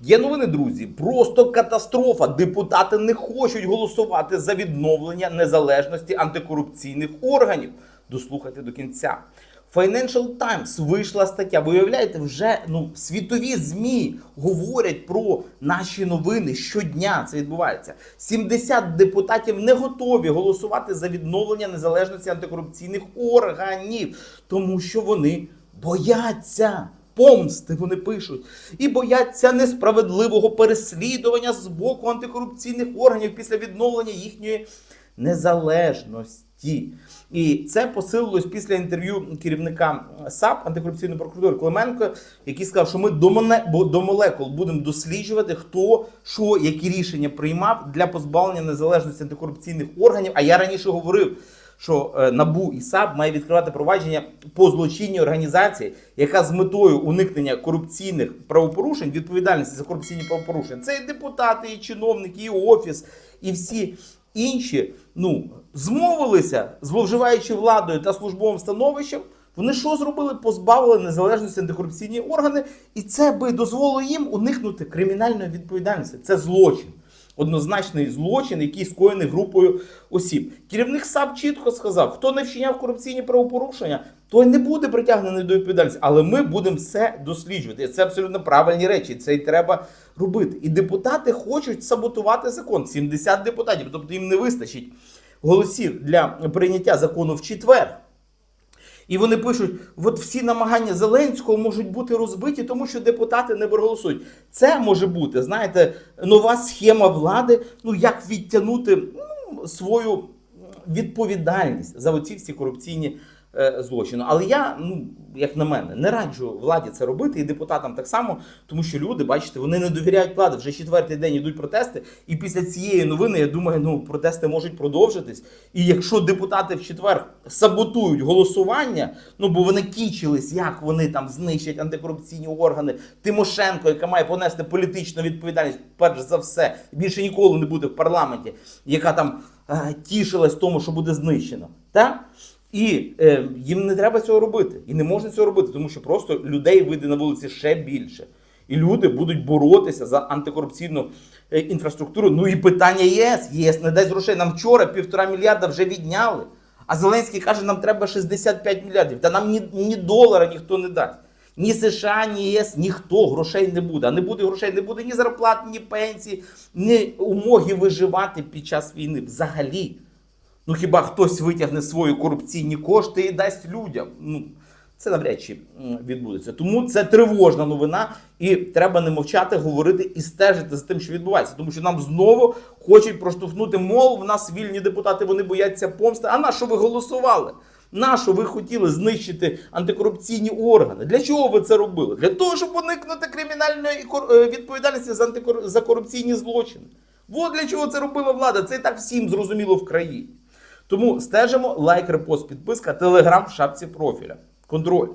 Є новини, друзі. Просто катастрофа. Депутати не хочуть голосувати за відновлення незалежності антикорупційних органів. Дослухайте до кінця. Financial Times вийшла стаття. Ви уявляєте, вже ну світові змі говорять про наші новини щодня. Це відбувається. 70 депутатів не готові голосувати за відновлення незалежності антикорупційних органів, тому що вони бояться помсти, вони пишуть, і бояться несправедливого переслідування з боку антикорупційних органів після відновлення їхньої незалежності. І це посилилось після інтерв'ю керівника САП антикорупційної прокуратури Клименко, який сказав, що ми до, молекул будемо досліджувати, хто що, які рішення приймав для позбавлення незалежності антикорупційних органів. А я раніше говорив, що е, НАБУ і САП має відкривати провадження по злочинній організації, яка з метою уникнення корупційних правопорушень, відповідальності за корупційні правопорушення, це і депутати, і чиновники, і офіс, і всі інші ну, змовилися, зловживаючи владою та службовим становищем. Вони що зробили? Позбавили незалежності антикорупційні органи, і це би дозволило їм уникнути кримінальної відповідальності. Це злочин однозначний злочин, який скоєний групою осіб. Керівник САП чітко сказав: хто не вчиняв корупційні правопорушення, той не буде притягнений до відповідальності. Але ми будемо все досліджувати. Це абсолютно правильні речі. Це і треба робити. І депутати хочуть саботувати закон. 70 депутатів, тобто їм не вистачить голосів для прийняття закону в четвер. І вони пишуть: от всі намагання Зеленського можуть бути розбиті, тому що депутати не проголосують. Це може бути, знаєте, нова схема влади. Ну як відтягнути ну, свою відповідальність за оці всі корупційні е, злочини. Але я, ну як на мене, не раджу владі це робити і депутатам так само, тому що люди, бачите, вони не довіряють влади. Вже четвертий день ідуть протести. І після цієї новини я думаю, ну протести можуть продовжитись. І якщо депутати в четвер саботують голосування, ну бо вони кічились, як вони там знищать антикорупційні органи Тимошенко, яка має понести політичну відповідальність, перш за все, більше ніколи не буде в парламенті, яка там е, тішилась тому, що буде знищено. Так? І е, їм не треба цього робити. І не можна цього робити, тому що просто людей вийде на вулиці ще більше. І люди будуть боротися за антикорупційну е, інфраструктуру. Ну і питання ЄС. ЄС не дасть грошей. Нам вчора півтора мільярда вже відняли. А Зеленський каже, нам треба 65 мільярдів. Та нам ні, ні долара ніхто не дасть. Ні США, ні ЄС, ніхто грошей не буде. А не буде грошей, не буде ні зарплат, ні пенсій, ні умоги виживати під час війни. Взагалі. Ну хіба хтось витягне свої корупційні кошти і дасть людям? Ну це навряд чи відбудеться. Тому це тривожна новина, і треба не мовчати, говорити і стежити за тим, що відбувається. Тому що нам знову хочуть проштовхнути, мол, в нас вільні депутати, вони бояться помсти. А на що ви голосували? На що ви хотіли знищити антикорупційні органи? Для чого ви це робили? Для того, щоб уникнути кримінальної кор- е, відповідальності за антикор... за корупційні злочини. От для чого це робила влада. Це і так всім зрозуміло в країні. Тому стежимо, лайк, репост, підписка, телеграм в шапці профіля. Контроль.